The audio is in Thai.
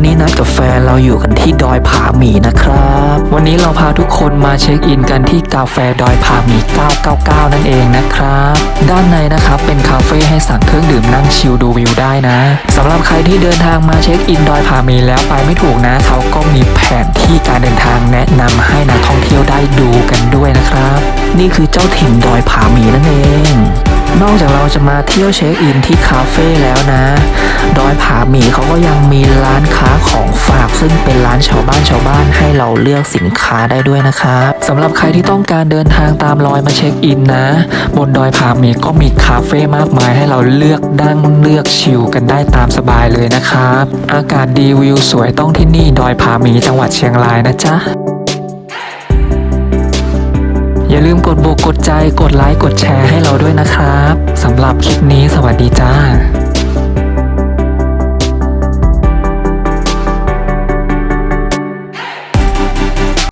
วันนี้นัดกับแฟนเราอยู่กันที่ดอยผาหมีนะครับ วันนี้เราพาทุกคนมาเช็คอินกันที่กาแฟดอยผาหมี 999 นั่นเองนะครับ ด้านในนะครับเป็นคาเฟ่ให้สั่งเครื่องดื่มนั่งชิลดูวิวได้นะสำหรับใครที่เดินทางมาเช็คอินดอยผาหมีแล้วไปไม่ถูกนะ เขาก็มีแผนที่การเดินทางแนะนำให้นักท่องเที่ยวได้ดูกันด้วยนะครับ นี่คือเจ้าถิ่นดอยผาหมีนั่นเองนอกจากเราจะมาเที่ยวเช็คอินที่คาเฟ่แล้วนะ ดอย หมีเขาก็ยังมีร้านค้าของฝาก ซึ่งเป็นร้านชาวบ้านชาวบ้านให้เราเลือกสินค้าได้ด้วยนะครับสำหรับใครที่ต้องการเดินทางตามรอยมาเช็คอินนะ บนดอยผาหมีก็มีคาเฟ่มากมายให้เราเลือกดั้งเลือกชิลกันได้ตามสบายเลยนะครับ อากาศดีวิวสวยต้องที่นี่ดอยผาหมีจังหวัดเชียงรายนะจ๊ะอย่าลืมกดโบกกดใจกดไลค์กดแชร์ให้เราด้วยนะครับสำหรับคลิปนี้สวัสดีจ้า